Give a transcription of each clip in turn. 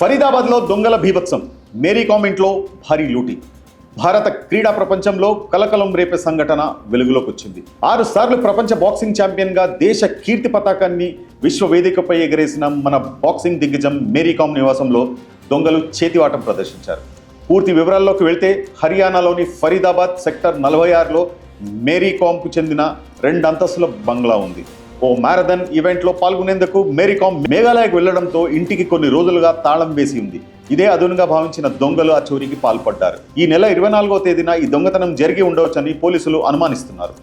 ఫరీదాబాద్లో దొంగల భీభత్సం మేరీకామ్ ఇంట్లో భారీ లూటి. భారత క్రీడా ప్రపంచంలో కలకలం రేపే సంఘటన వెలుగులోకి వచ్చింది ఆరు సార్లు ప్రపంచ బాక్సింగ్ ఛాంపియన్గా దేశ కీర్తి పతాకాన్ని విశ్వ వేదికపై ఎగరేసిన మన బాక్సింగ్ దిగ్గజం మేరీకామ్ నివాసంలో దొంగలు చేతివాటం ప్రదర్శించారు. పూర్తి వివరాల్లోకి వెళ్తే హర్యానాలోని ఫరీదాబాద్ సెక్టర్ నలభై ఆరులో మేరీకామ్కు చెందిన రెండు అంతస్తుల బంగ్లా ఉంది. ఓ మ్యారథాన్ ఈవెంట్లో పాల్గొనేందుకు మేరీకామ్ మేఘాలయకు వెళ్ళడంతో ఇంటికి కొన్ని రోజులుగా తాళం వేసి ఉంది. ఇదే అదునుగా భావించిన దొంగలు ఆ చోరీకి పాల్పడ్డారు. ఈ నెల ఇరవై నాలుగో తేదీన ఈ దొంగతనం జరిగి ఉండవచ్చని పోలీసులు అనుమానిస్తున్నారు.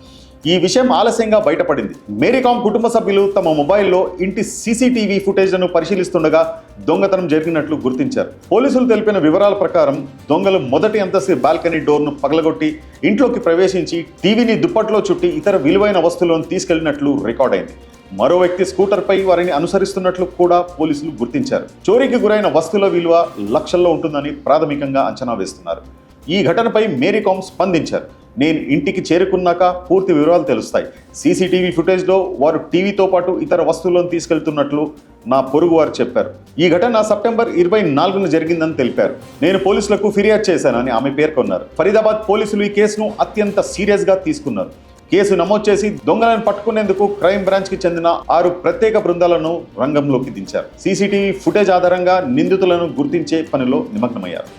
ఈ విషయం ఆలస్యంగా బయటపడింది. మేరీకామ్ కుటుంబ సభ్యులు తమ మొబైల్లో ఇంటి సీసీటీవీ ఫుటేజ్లను పరిశీలిస్తుండగా దొంగతనం జరిగినట్లు గుర్తించారు. పోలీసులు తెలిపిన వివరాల ప్రకారం దొంగలు మొదటి అంతస్తు బాల్కనీ డోర్ను పగలగొట్టి ఇంట్లోకి ప్రవేశించి టీవీని దుప్పట్లో చుట్టి ఇతర విలువైన వస్తువులను తీసుకెళ్ళినట్లు రికార్డ్ అయింది మరో వ్యక్తి స్కూటర్పై వారిని అనుసరిస్తున్నట్లు కూడా పోలీసులు గుర్తించారు. చోరీకి గురైన వస్తువుల విలువ లక్షల్లో ఉంటుందని ప్రాథమికంగా అంచనా వేస్తున్నారు. ఈ ఘటనపై మేరీకామ్ స్పందించారు. నేను ఇంటికి చేరుకున్నాక పూర్తి వివరాలు తెలుస్తాయి. సీసీటీవీ ఫుటేజ్లో వారు టీవీతో పాటు ఇతర వస్తువులను తీసుకెళ్తున్నట్లు నా పొరుగు వారు చెప్పారు. ఈ ఘటన సెప్టెంబర్ ఇరవై నాలుగున జరిగిందని తెలిపారు. నేను పోలీసులకు ఫిర్యాదు చేశానని ఆమె పేర్కొన్నారు. ఫరీదాబాద్ పోలీసులు ఈ కేసును అత్యంత సీరియస్గా తీసుకున్నారు. కేసు నమోదు చేసి దొంగలను పట్టుకునేందుకు క్రైమ్ బ్రాంచ్కి చెందిన ఆరు ప్రత్యేక బృందాలను రంగంలోకి దించారు. సీసీటీవీ ఫుటేజ్ ఆధారంగా నిందితులను గుర్తించే పనిలో నిమగ్నమయ్యారు.